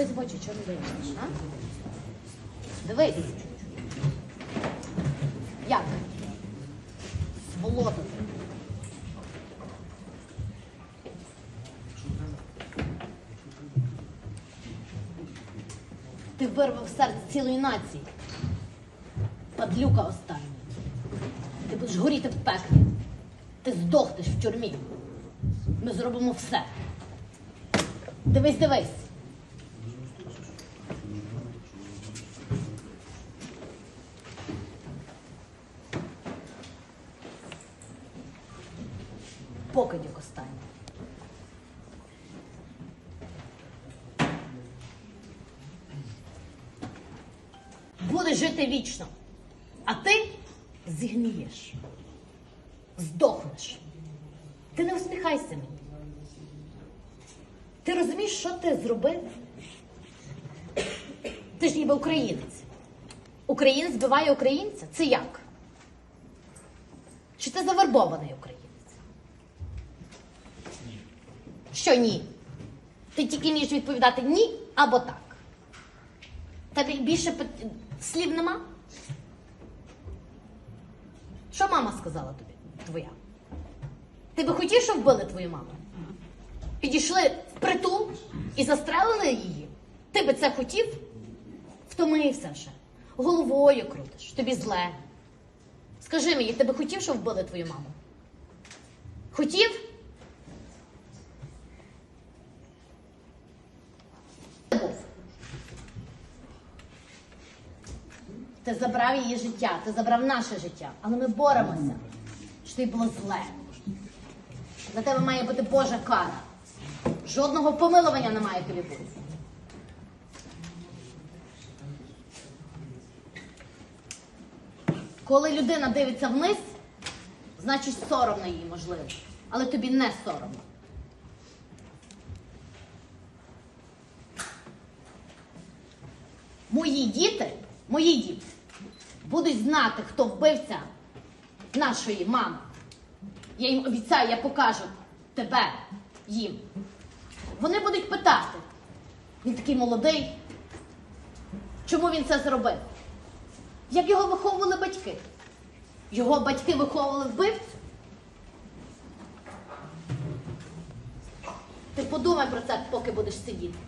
Дивись в очі, дивишся, а? Дивись. Як? Сволота. Ти вирвав серце цілої нації. Падлюка остання. Ти будеш горіти в пеклі. Ти здохнеш в тюрмі. Ми зробимо все. Дивись, дивись. Покидьок останній. Будеш жити вічно, а ти зігнієш, здохнеш. Ти не усміхайся мені. Ти розумієш, що ти зробив? Ти ж ніби українець. Українець збиває українця? Це як? Чи ти завербований українець? Що ні? Ти тільки вмієш відповідати ні або так. Тебе більше слів нема? Що мама сказала тобі, твоя? Ти би хотів, щоб вбили твою маму? Підійшли в притул і застрелили її? Ти би це хотів? Втомився вже. Головою крутиш, тобі зле. Скажи мені, ти би хотів, щоб вбили твою маму? Хотів? Ти забрав її життя, ти забрав наше життя, але ми боремося, що тобі було зле. За тебе має бути Божа кара. Жодного помилування не має тобі бути. Коли людина дивиться вниз, значить соромно їй можливо. Але тобі не соромно. Мої діти, мої діти, будуть знати, хто вбивця нашої мами. Я їм обіцяю, я покажу тебе їм. Вони будуть питати. Він такий молодий. Чому він це зробив? Як його виховували батьки? Його батьки виховували вбивцю? Ти подумай про це, поки будеш сидіти.